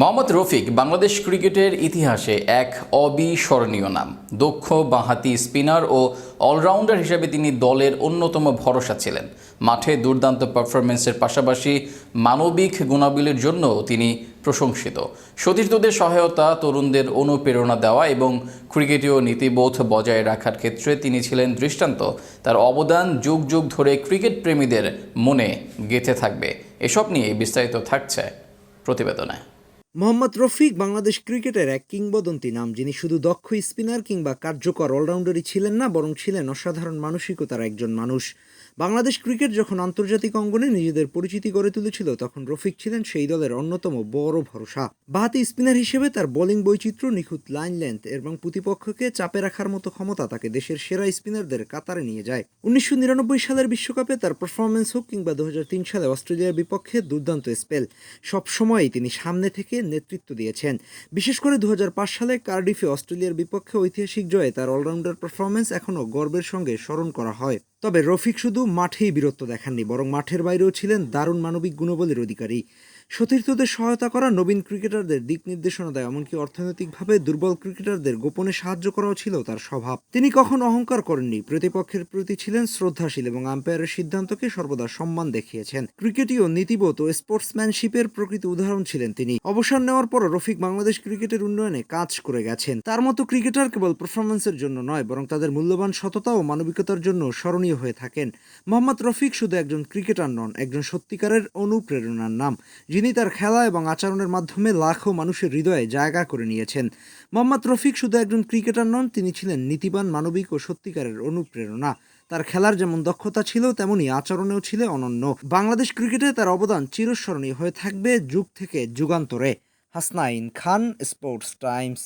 মোহাম্মদ রফিক বাংলাদেশ ক্রিকেটের ইতিহাসে এক অবিস্মরণীয় নাম। দক্ষ, বাঁহাতি স্পিনার ও অলরাউন্ডার হিসেবে তিনি দলের অন্যতম ভরসা ছিলেন। মাঠে দুর্দান্ত পারফরমেন্সের পাশাপাশি মানবিক গুণাবলীর জন্য তিনি প্রশংসিত। সতীর্থদের সহায়তা, তরুণদের অনুপ্রেরণা দেওয়া এবং ক্রিকেটীয় নীতিবোধ বজায় রাখার ক্ষেত্রে তিনি ছিলেন দৃষ্টান্ত। তার অবদান যুগ যুগ ধরে ক্রিকেট প্রেমীদের মনে গেঁথে থাকবে। এসব নিয়ে বিস্তারিত থাকছে প্রতিবেদনে। মোহাম্মদ রফিক বাংলাদেশ ক্রিকেটের এক কিংবদন্তি নাম, যিনি শুধু দক্ষ স্পিনার কিংবা কার্যকর অলরাউন্ডারই ছিলেন না, বরং ছিলেন অসাধারণ মানসিকতার একজন মানুষ। বাংলাদেশ ক্রিকেট যখন আন্তর্জাতিক অঙ্গনে নিজেদের পরিচিতি গড়ে তুলেছিল, তখন রফিক ছিলেন সেই দলের অন্যতম বড় ভরসা। বাহাতি স্পিনার হিসেবে তার বোলিং বৈচিত্র্য নিখুঁত লাইন লেন্থ এবং প্রতিপক্ষকে চাপে রাখার মতো ক্ষমতা তাকে দেশের সেরা স্পিনারদের কাতারে নিয়ে যায়। উনিশশো নিরানব্বই সালের বিশ্বকাপে তার পারফরমেন্স হোক কিংবা দু হাজার তিন সালে অস্ট্রেলিয়ার বিপক্ষে দুর্দান্ত স্পেল সবসময়ই তিনি সামনে থেকে নেতৃত্ব দিয়েছেন। বিশেষ করে দু হাজার পাঁচ সালে কার্ডিফে অস্ট্রেলিয়ার বিপক্ষে ঐতিহাসিক জয়ে তার অলরাউন্ডার পারফরমেন্স এখনও গর্বের সঙ্গে স্মরণ করা হয়। তবে রফিক শুধু মাঠেই বীরত্ব দেখাননি বরং মাঠের বাইরেও ছিলেন দারুণ মানবিক গুণবলীর অধিকারী। সতীর্থদের সহায়তা করা নবীন ক্রিকেটারদের দিক নির্দেশনা দেয় এমনকি অর্থনৈতিকভাবে দুর্বল ক্রিকেটারদের গোপনে সাহায্য করাও ছিল তার স্বভাব। তিনি কখনো অহংকার করেননি, প্রতিপক্ষের প্রতি ছিলেন শ্রদ্ধাশীল এবং আম্পায়ারের সিদ্ধান্তকে সর্বদা সম্মান দেখিয়েছেন। ক্রিকেটীয় নীতিবোধ ও স্পোর্টসম্যানশিপের প্রকৃত উদাহরণ ছিলেন তিনি। অবসর নেওয়ার পর রফিক বাংলাদেশ ক্রিকেটের উন্নয়নে কাজ করে গেছেন। তার মতো ক্রিকেটার কেবল পারফরমেন্সের জন্য নয়, বরং তাদের মূল্যবান সততা ও মানবিকতার জন্য স্মরণীয় হয়ে থাকেন। মোহাম্মদ রফিক শুধু একজন ক্রিকেটার নন, একজন সত্যিকারের অনুপ্রেরণার নাম যিনি তার খেলা এবং আচরণের মাধ্যমে লাখো মানুষের হৃদয়ে জায়গা করে নিয়েছেন। মোহাম্মদ রফিক শুধু একজন ক্রিকেটার নন, তিনি ছিলেন নীতিবান, মানবিক ও সত্যিকারের অনুপ্রেরণা। তার খেলার যেমন দক্ষতা ছিল তেমনই আচরণেও ছিল অনন্য। বাংলাদেশ ক্রিকেটে তার অবদান চিরস্মরণীয় হয়ে থাকবে যুগ থেকে যুগান্তরে। Hasnain Khan, Sports Times.